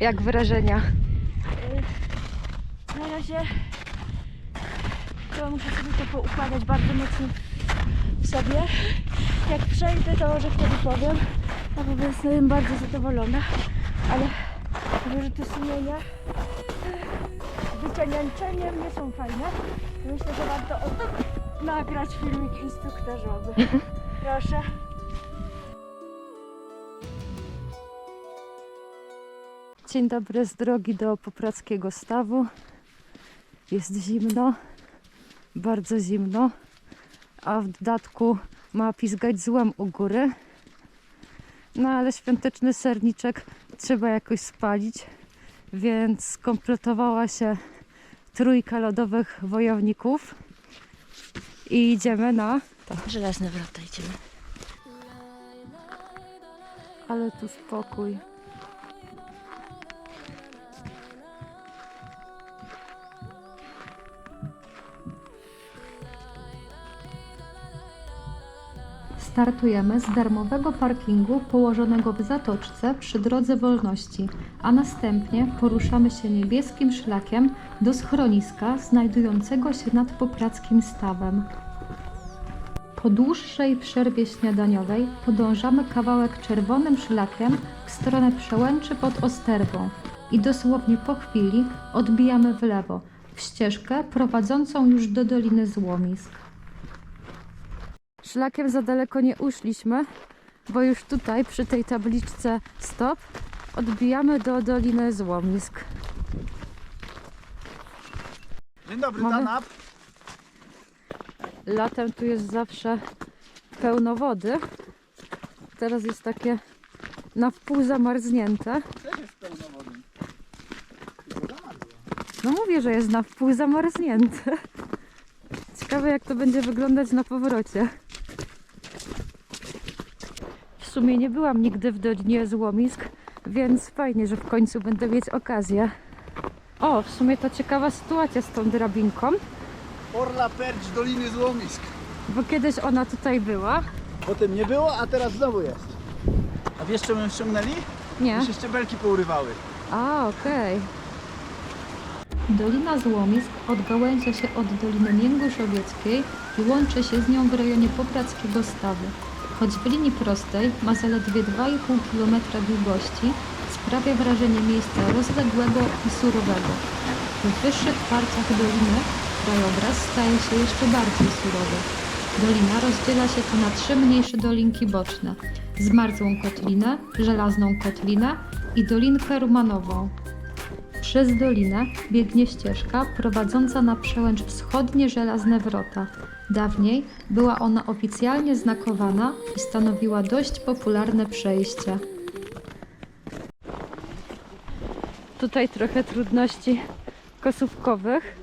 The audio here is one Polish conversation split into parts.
Jak wrażenia? Na razie to muszę sobie to poukładać bardzo mocno w sobie. Jak przejdę, to może wtedy powiem. No bo jestem bardzo zadowolona, ale wyrzuty sumienia wycianianiem nie są fajne. Myślę, że warto o nagrać filmik instruktażowy. Proszę. Dzień dobry z drogi do Poprackiego Stawu. Jest zimno, bardzo zimno, a w dodatku ma pizgać złom u góry. No ale świąteczny serniczek trzeba jakoś spalić, więc skompletowała się trójka lodowych wojowników i idziemy na to. Żelazne wrota idziemy. Ale tu spokój. Startujemy z darmowego parkingu położonego w zatoczce przy Drodze Wolności, a następnie poruszamy się niebieskim szlakiem do schroniska znajdującego się nad Poprackim Stawem. Po dłuższej przerwie śniadaniowej podążamy kawałek czerwonym szlakiem w stronę przełęczy pod Osterwą i dosłownie po chwili odbijamy w lewo, w ścieżkę prowadzącą już do Doliny Złomisk. Szlakiem za daleko nie uszliśmy, bo już tutaj przy tej tabliczce stop odbijamy do Doliny Złomisk. Dzień dobry, Mamy- Danap. Latem tu jest zawsze pełno wody. Teraz jest takie na wpół zamarznięte. Też jest pełno wody. No mówię, że jest na wpół zamarznięte. Ciekawe jak to będzie wyglądać na powrocie. W sumie nie byłam nigdy w Dolinie Złomisk, więc fajnie, że w końcu będę mieć okazję. O, w sumie to ciekawa sytuacja z tą drabinką, Orla Perć Doliny Złomisk. bo kiedyś ona tutaj była. Potem nie było, a teraz znowu jest. A wiesz czemu ją ściągnęli? Nie. Bo się szczebelki pourywały. A, okej. Dolina Złomisk odgałęzia się od Doliny Mięguszowieckiej i łączy się z nią w rejonie Poprackiego Stawu. Choć w linii prostej ma zaledwie 2,5 km długości, sprawia wrażenie miejsca rozległego i surowego. W wyższych parciach doliny krajobraz staje się jeszcze bardziej surowy. Dolina rozdziela się tu na trzy mniejsze dolinki boczne. Zmarzłą kotlinę, żelazną kotlinę i dolinkę rumanową. Przez dolinę biegnie ścieżka prowadząca na przełęcz wschodnie Żelazne Wrota. Dawniej była ona oficjalnie znakowana i stanowiła dość popularne przejście. Tutaj trochę trudności kosówkowych.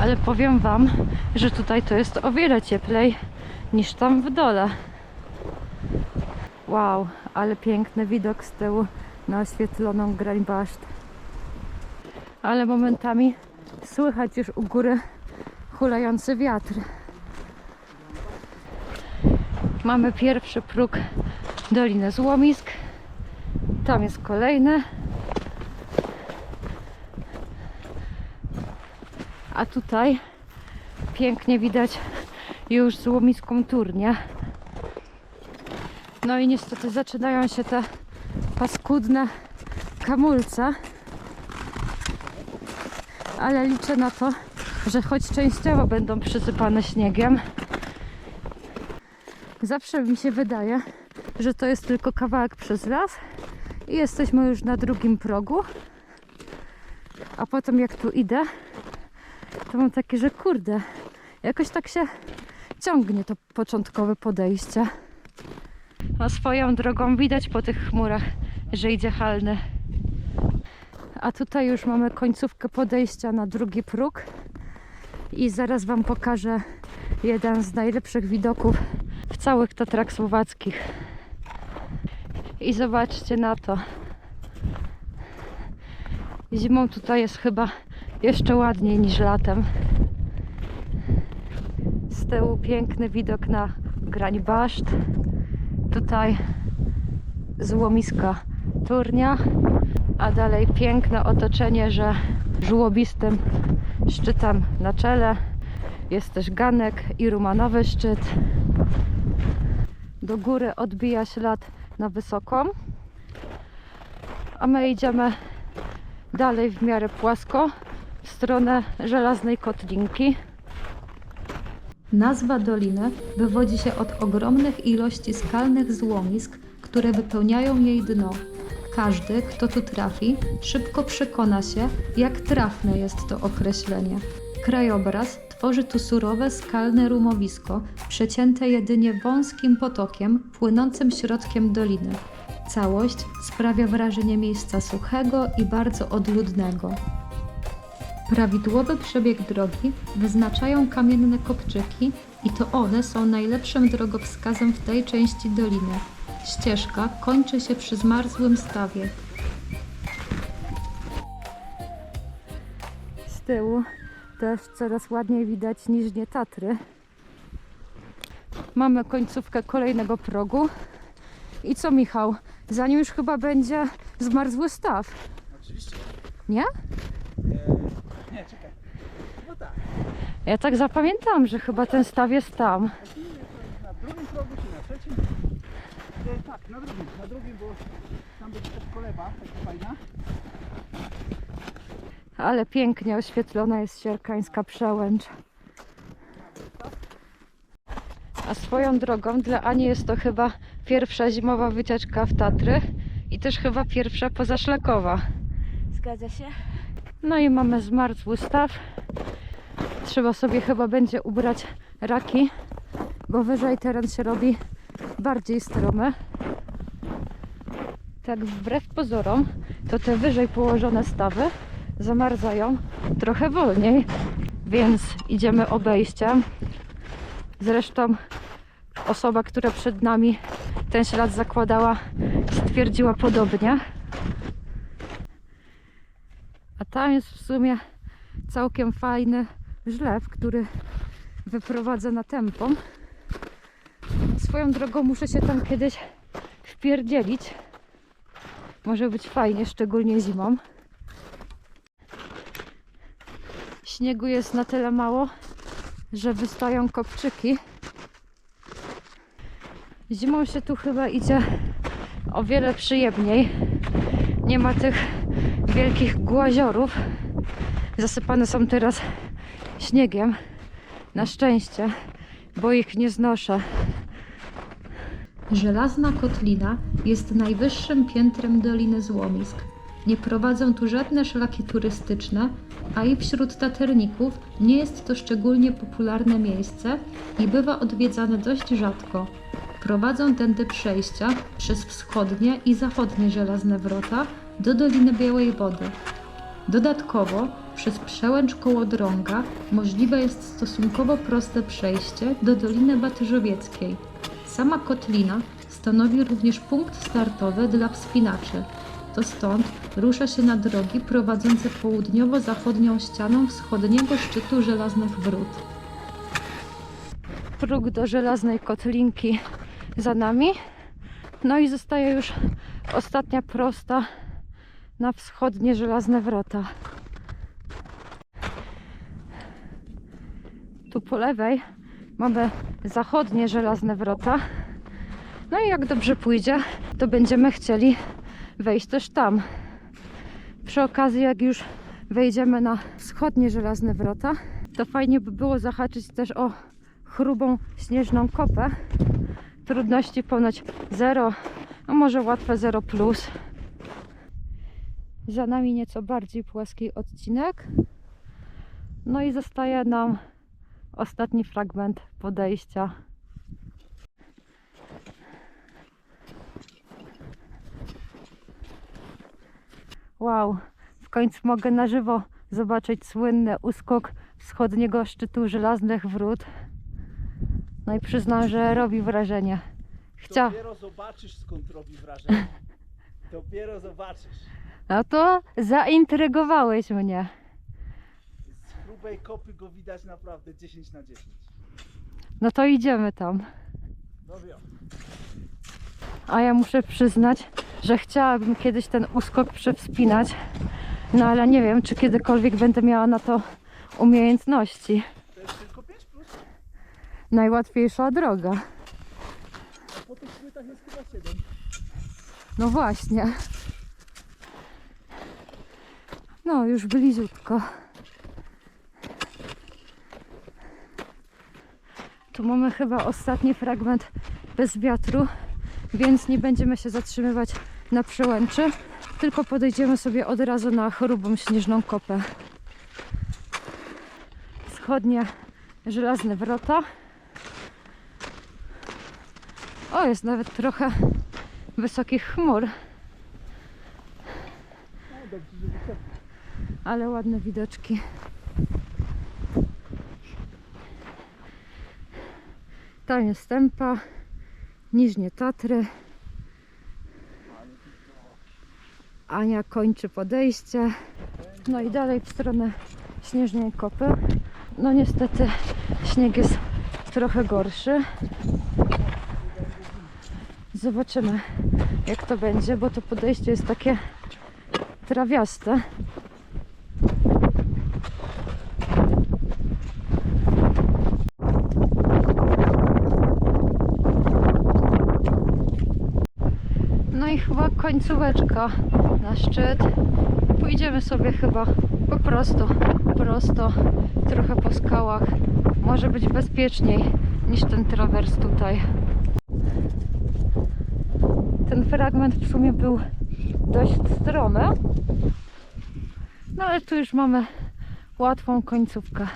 Ale powiem Wam, że tutaj to jest o wiele cieplej niż tam w dole. Wow, ale piękny widok z tyłu na oświetloną grań baszt. Ale momentami słychać już u góry hulający wiatr. Mamy pierwszy próg Doliny Złomisk. Tam jest kolejny. A tutaj pięknie widać już złomiską turnię. No i niestety zaczynają się te paskudne kamulce. Ale liczę na to, że choć częściowo będą przysypane śniegiem, Zawsze mi się wydaje, że to jest tylko kawałek przez las i jesteśmy już na drugim progu. A potem jak tu idę, to mam takie, że kurde, jakoś tak się ciągnie to początkowe podejście. A swoją drogą widać po tych chmurach, że idzie halny. A tutaj już mamy końcówkę podejścia na drugi próg i zaraz Wam pokażę jeden z najlepszych widoków w całych Tatrach Słowackich. I zobaczcie na to. Zimą tutaj jest chyba jeszcze ładniej niż latem. Z tyłu piękny widok na grań baszt. Tutaj złomiska Turnia, a dalej piękne otoczenie, że żłobistym szczytem na czele jest też Ganek i Rumanowy szczyt. Do góry odbija ślad na wysoką, a my idziemy dalej w miarę płasko w stronę żelaznej kotlinki. Nazwa doliny wywodzi się od ogromnych ilości skalnych złomisk, które wypełniają jej dno. Każdy, kto tu trafi, szybko przekona się, jak trafne jest to określenie. Krajobraz tworzy tu surowe skalne rumowisko, przecięte jedynie wąskim potokiem płynącym środkiem doliny. Całość sprawia wrażenie miejsca suchego i bardzo odludnego. Prawidłowy przebieg drogi wyznaczają kamienne kopczyki i to one są najlepszym drogowskazem w tej części doliny. Ścieżka kończy się przy zmarzłym stawie. Z tyłu też coraz ładniej widać niżnie Tatry. Mamy końcówkę kolejnego progu. I co Michał? Za nim już chyba będzie zmarzły staw. Oczywiście. Nie? Nie, czekaj. No tak. Ja tak zapamiętam, że chyba ten staw jest tam. Na drugim progu czy na trzecim? E, tak, na drugim. Na drugim, bo tam będzie też koleba, taka fajna. Ale pięknie oświetlona jest sierkańska przełęcz. A swoją drogą dla Ani jest to chyba pierwsza zimowa wycieczka w Tatry i też chyba pierwsza pozaszlakowa. Zgadza się? No i mamy zmarzły staw. Trzeba sobie chyba będzie ubrać raki, bo wyżej teren się robi bardziej stromy. Tak wbrew pozorom, to te wyżej położone stawy zamarzają trochę wolniej, więc idziemy obejściem. Zresztą osoba, która przed nami ten ślad zakładała, stwierdziła podobnie. A tam jest w sumie całkiem fajny żlew, który wyprowadza na tempo. Swoją drogą muszę się tam kiedyś wpierdzielić. Może być fajnie, szczególnie zimą. Śniegu jest na tyle mało, że wystają kopczyki. Zimą się tu chyba idzie o wiele przyjemniej. Nie ma tych wielkich głaziorów. Zasypane są teraz śniegiem. Na szczęście, bo ich nie znoszę. Żelazna Kotlina jest najwyższym piętrem Doliny Złomisk. Nie prowadzą tu żadne szlaki turystyczne, a i wśród taterników nie jest to szczególnie popularne miejsce i bywa odwiedzane dość rzadko. Prowadzą tędy przejścia przez wschodnie i zachodnie żelazne wrota do Doliny Białej Wody. Dodatkowo przez przełęcz Kołodrąga możliwe jest stosunkowo proste przejście do Doliny Batyżowieckiej. Sama kotlina stanowi również punkt startowy dla wspinaczy. To stąd rusza się na drogi prowadzące południowo-zachodnią ścianą wschodniego szczytu Żelaznych Wrót. próg do żelaznej kotlinki za nami. No i zostaje już ostatnia prosta na wschodnie żelazne wrota. Tu po lewej mamy zachodnie żelazne wrota. No i jak dobrze pójdzie, to będziemy chcieli wejść też tam. Przy okazji, jak już wejdziemy na wschodnie żelazne wrota, to fajnie by było zahaczyć też o chrubą śnieżną kopę. Trudności ponoć 0, a może łatwe 0 plus. Za nami nieco bardziej płaski odcinek. No i zostaje nam ostatni fragment podejścia. Wow, w końcu mogę na żywo zobaczyć słynny uskok wschodniego szczytu żelaznych wrót. No i przyznam, że robi wrażenie. Chcia... Dopiero zobaczysz skąd robi wrażenie. Dopiero zobaczysz. No to zaintrygowałeś mnie. Grubej kopy go widać naprawdę 10 na 10. No to idziemy tam. Dobra. A ja muszę przyznać, że chciałabym kiedyś ten uskok przewspinać. No ale nie wiem, czy kiedykolwiek będę miała na to umiejętności. To jest tylko 5 plus, Najłatwiejsza droga. a po tych płytach jest chyba 7. No właśnie. No, już bliziutko. Tu mamy chyba ostatni fragment bez wiatru, więc nie będziemy się zatrzymywać na przełęczy, tylko podejdziemy sobie od razu na chorobą śnieżną kopę. Wschodnie żelazne wrota. O, jest nawet trochę wysokich chmur, ale ładne widoczki. Jest Stępa, Niżnie Tatry. Ania kończy podejście. No i dalej w stronę Śnieżnej Kopy. No niestety śnieg jest trochę gorszy. Zobaczymy jak to będzie, bo to podejście jest takie trawiaste. No i chyba końcóweczka na szczyt. Pójdziemy sobie chyba po prostu prosto, trochę po skałach. Może być bezpieczniej niż ten trawers tutaj. Ten fragment w sumie był dość stromy. No ale tu już mamy łatwą końcówkę.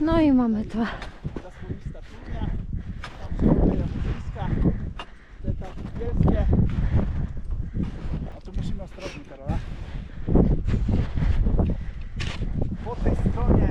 No i mamy to. Zasłonista studnia, tam są te jaskiska, te wielkie. A tu musimy ostrożnie, Karola. Po tej stronie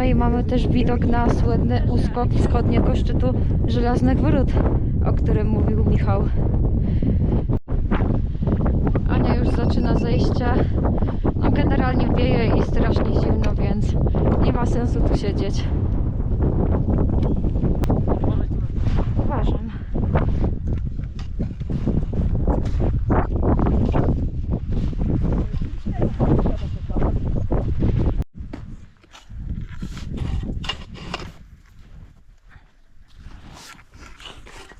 No i mamy też widok na słynny uskok wschodniego szczytu Żelaznych Wrót, o którym mówił Michał. Ania już zaczyna zejście. No generalnie wieje i strasznie zimno, więc nie ma sensu tu siedzieć. Uważam.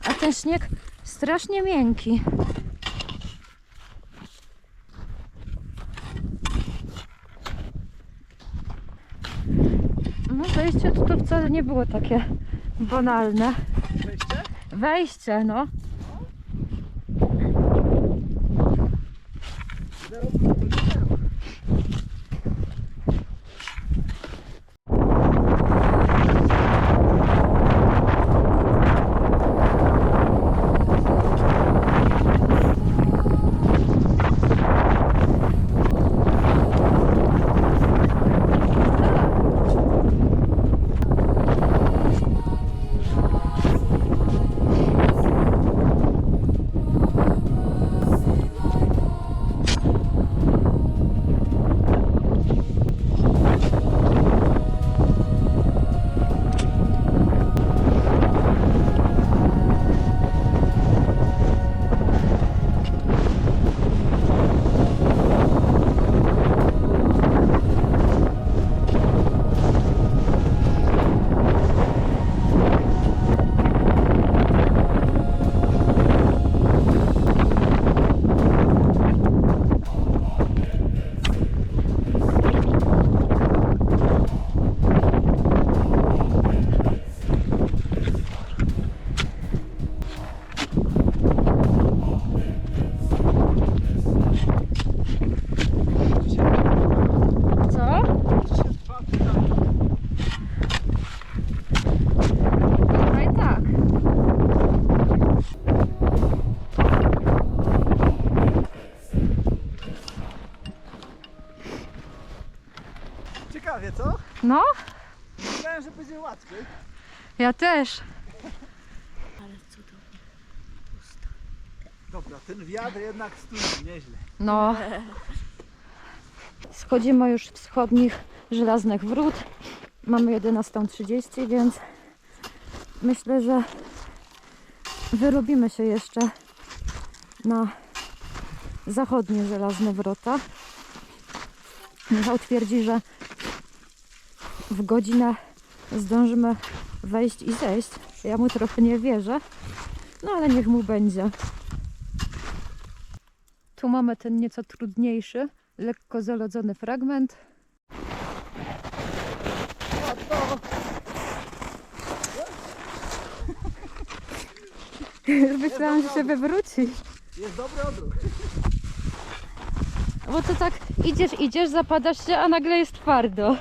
A ten śnieg strasznie miękki. No wejście tu to wcale nie było takie banalne. Wejście? Wejście, no. Ja też. Ale cudownie. Dobra, ten wiatr jednak stoi nieźle. No. Schodzimy już wschodnich żelaznych wrót. Mamy 11.30, więc myślę, że wyrobimy się jeszcze na zachodnie żelazne wrota. Michał twierdzi, że w godzinę zdążymy wejść i zejść. Ja mu trochę nie wierzę, no ale niech mu będzie. Tu mamy ten nieco trudniejszy, lekko zalodzony fragment. Myślałam, że się wywróci. Jest dobry odruch. Bo to tak idziesz, idziesz, zapadasz się, a nagle jest twardo.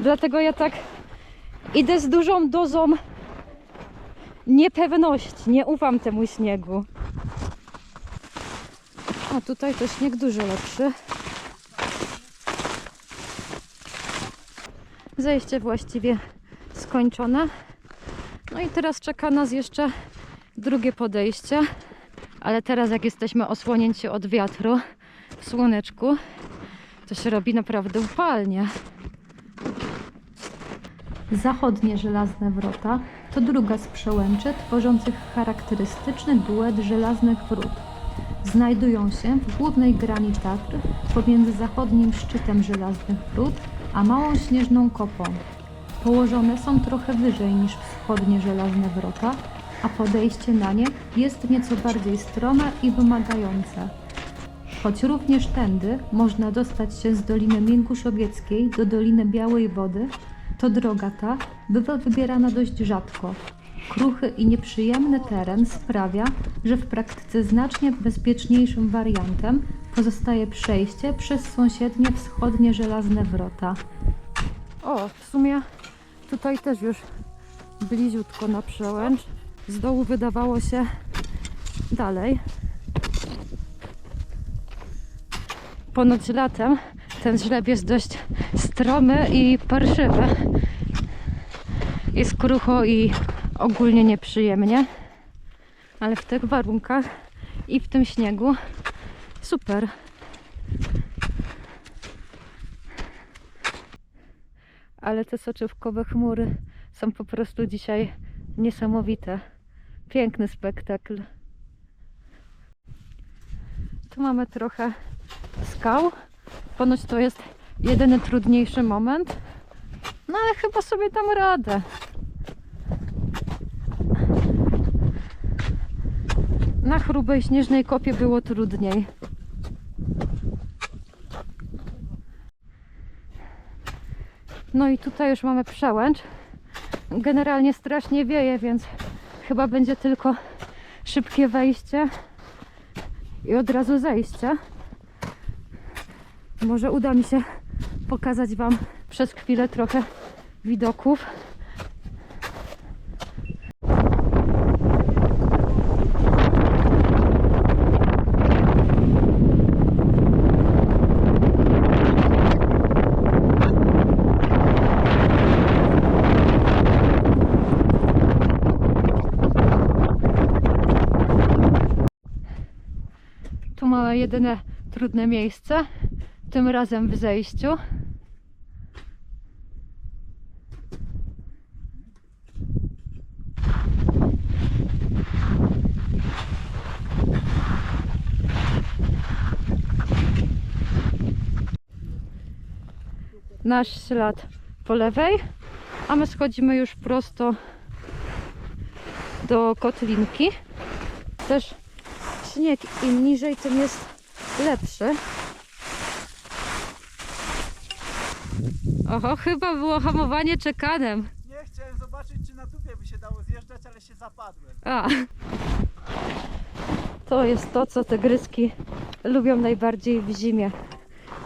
Dlatego ja tak idę z dużą dozą niepewności. Nie ufam temu śniegu. A tutaj to śnieg dużo lepszy. Zejście właściwie skończone. No i teraz czeka nas jeszcze drugie podejście. Ale teraz jak jesteśmy osłonięci od wiatru w słoneczku, to się robi naprawdę upalnie. Zachodnie żelazne wrota to druga z przełęczy tworzących charakterystyczny duet żelaznych wrót. Znajdują się w głównej grani Tatr pomiędzy zachodnim szczytem żelaznych wrót a małą śnieżną kopą. Położone są trochę wyżej niż wschodnie żelazne wrota, a podejście na nie jest nieco bardziej strome i wymagające. Choć również tędy można dostać się z Doliny Miękuszowieckiej do Doliny Białej Wody, to droga ta bywa wybierana dość rzadko. Kruchy i nieprzyjemny teren sprawia, że w praktyce znacznie bezpieczniejszym wariantem pozostaje przejście przez sąsiednie wschodnie żelazne wrota. O, w sumie tutaj też już bliziutko na przełęcz. Z dołu wydawało się dalej. Ponoć latem ten żleb jest dość stromy i parszywy. Jest krucho i ogólnie nieprzyjemnie. Ale w tych warunkach i w tym śniegu super. ale te soczewkowe chmury są po prostu dzisiaj niesamowite. Piękny spektakl. Tu mamy trochę skał. Ponoć to jest jedyny trudniejszy moment. No ale chyba sobie dam radę. Na chrubej śnieżnej kopie było trudniej. No i tutaj już mamy przełęcz. Generalnie strasznie wieje, więc chyba będzie tylko szybkie wejście i od razu zejście. Może uda mi się pokazać Wam przez chwilę trochę widoków. Tu mamy jedyne trudne miejsce, tym razem w zejściu. Nasz ślad po lewej, a my schodzimy już prosto do kotlinki. Też śnieg im niżej, tym jest lepszy. Oho, chyba było hamowanie czekanem. Nie chciałem zobaczyć, czy na dupie by się dało zjeżdżać, ale się zapadłem. A. To jest to, co te gryzki lubią najbardziej w zimie.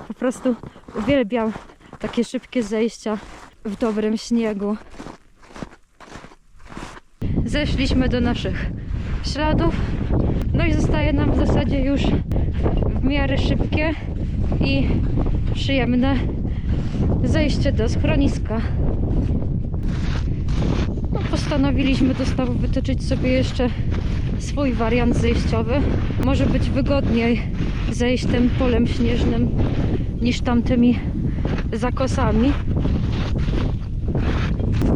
Po prostu uwielbiam takie szybkie zejścia w dobrym śniegu. Zeszliśmy do naszych śladów. No i zostaje nam w zasadzie już w miarę szybkie i przyjemne zejście do schroniska. No, postanowiliśmy do stawu wytoczyć sobie jeszcze swój wariant zejściowy. Może być wygodniej zejść tym polem śnieżnym niż tamtymi zakosami.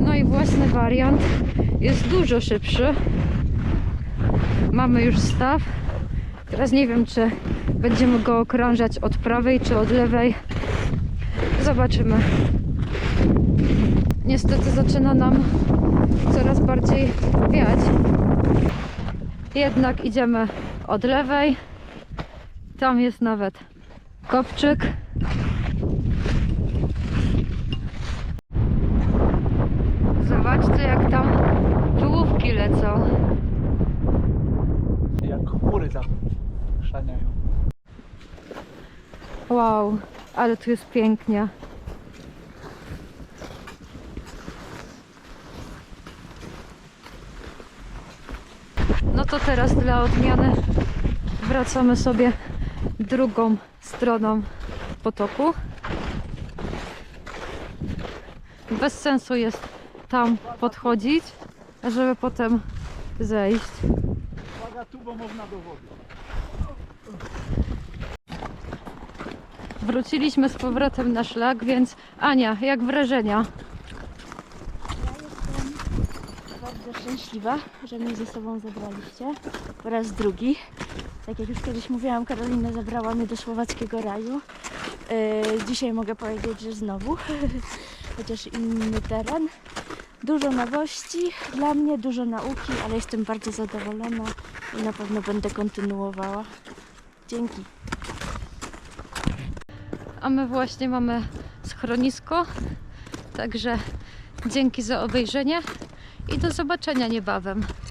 No i własny wariant jest dużo szybszy. Mamy już staw. Teraz nie wiem, czy będziemy go okrążać od prawej czy od lewej. Zobaczymy. Niestety zaczyna nam coraz bardziej wiać. Jednak idziemy od lewej. Tam jest nawet kopczyk. Zobaczcie, jak tam czołówki lecą. Jak chmury zaszaniają. Wow, ale tu jest pięknie. No to teraz dla odmiany wracamy sobie drugą stroną potoku. Bez sensu jest tam podchodzić, żeby potem zejść. Uwaga tu, bo można do wody. Wróciliśmy z powrotem na szlak, więc Ania, jak wrażenia? Bardzo szczęśliwa, że mnie ze sobą zabraliście po raz drugi. Tak jak już kiedyś mówiłam, Karolina zabrała mnie do słowackiego raju. Yy, dzisiaj mogę powiedzieć, że znowu, chociaż inny teren. Dużo nowości dla mnie, dużo nauki, ale jestem bardzo zadowolona i na pewno będę kontynuowała. Dzięki. A my właśnie mamy schronisko. Także dzięki za obejrzenie i do zobaczenia niebawem.